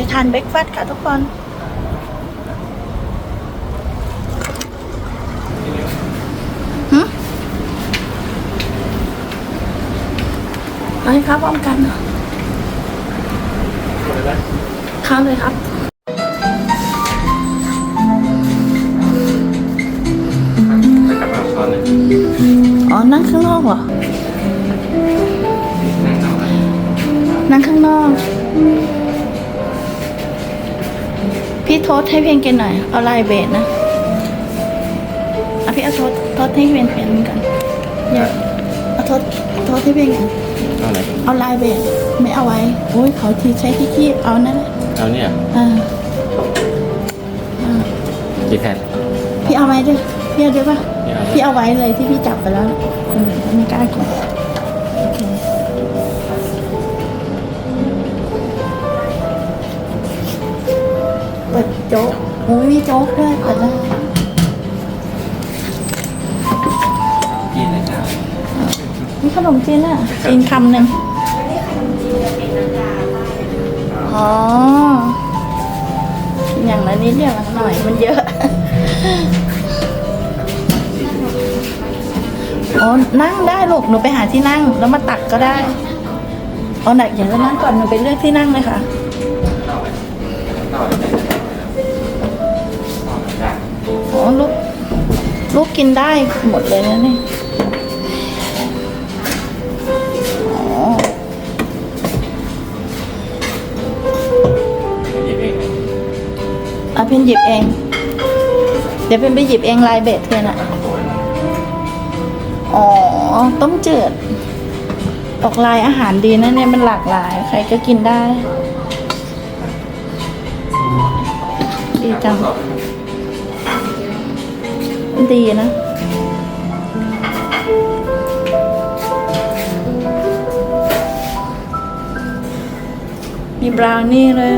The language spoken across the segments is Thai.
ไปทานเบรกฟาสต์ค่ะทุกคนหึเอาให้ครับพร้อมกันเหรอเข้าเลยครับไปกลับมาตอนนึงอ๋อ นั่งข้างนอกเหรอ นั่งเอาไว้นั่งข้างนอก พี่โทษให้เพลงกินหน่อย เอาลายเบสนะเอาพี่เอาโทษโทษให้เพลงเปลี่ยนกันเนี่ยเอาโทษโทษให้เพลงกันเอาไหนเอาลายเบสไม่เอาไว้โอ้ยเขาทีใช้ที่ขี้เอานั่นแหละเอาเนี่ยอ่าอ่ากี่แผ่นพี่เอาไว้ด้วยพี่เอาด้วยปะไม่เอาพี่เอาไว้เลยที่พี่จับไปแล้วคนอื่นเขาไม่กล้ากิน เปิดโจ๊กโอ้ยมีโจ๊กด้วยเปิดแล้วกี่นะจ๊ะมีขนมจีนอะจีนคำหนึ่งอ๋อ อย่างละนิดอย่างละหน่อยมันเยอะ อ๋อ นั่งได้ลูก หนูไปหาที่นั่ง แล้วมาตักก็ได้เอาไหนอย่างนั้นก่อน หนูไปเลือกที่นั่งเลยค่ะ ลูกกินได้หมดเลยนะนี่อ๋อไม่หยิบเองเอาเพนหยิบเอง เดี๋ยวเพนไปหยิบเองลายเบ็ดเพื่อนอะอ๋อ ต้มจืดออกลายอาหารดีนะเนี่ยมันหลากหลาย ใครก็กินได้ ดีจัง ดีนะ มีบราวนี่เลย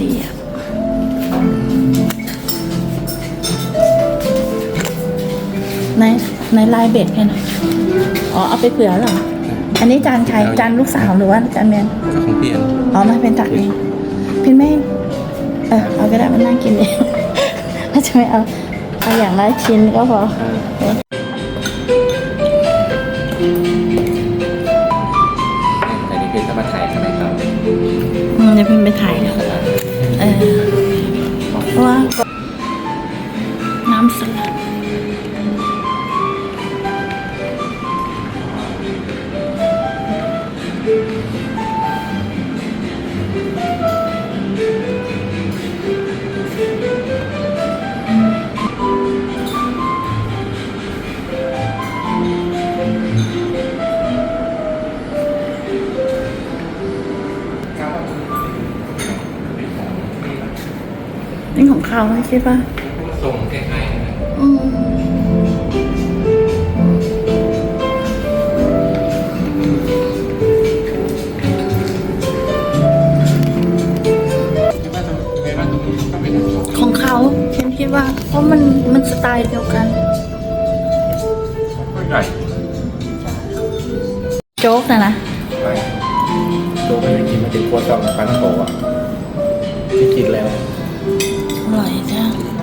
ดีอะในในลายเบ็ดแค่ไหนอ๋อ เอาไปเผื่อหรอ อันนี้จานใครจานลูกสาวหรือว่าจานแมนก็ของเปลี่ยนอ๋อไม่เป็นตักเองพี่แม่เออเอาก็ได้มันนั่งกินเองถ้าจะไม่เอาเอาอย่างละชิ้นก็พอเออแต่นี่คือถ้ามาถ่ายข้างในต่ออืมเดี๋ยวพี่ไปถ่ายนะเออเพราะว่าน้ำสลัด เขาใช่ปะส่งคล้ายๆกันนะอืมคิดว่าตรงคิดว่าตรงนี้ก็เป็นของของเขาฉันคิดว่า เพราะมันมันสไตล์เดียวกันก็ใหญ่โจ๊กนะนะไปโดนไปกินมาถึงโคตรซองกับปันโตอะที่กินแล้ว อร่อยจ้ะ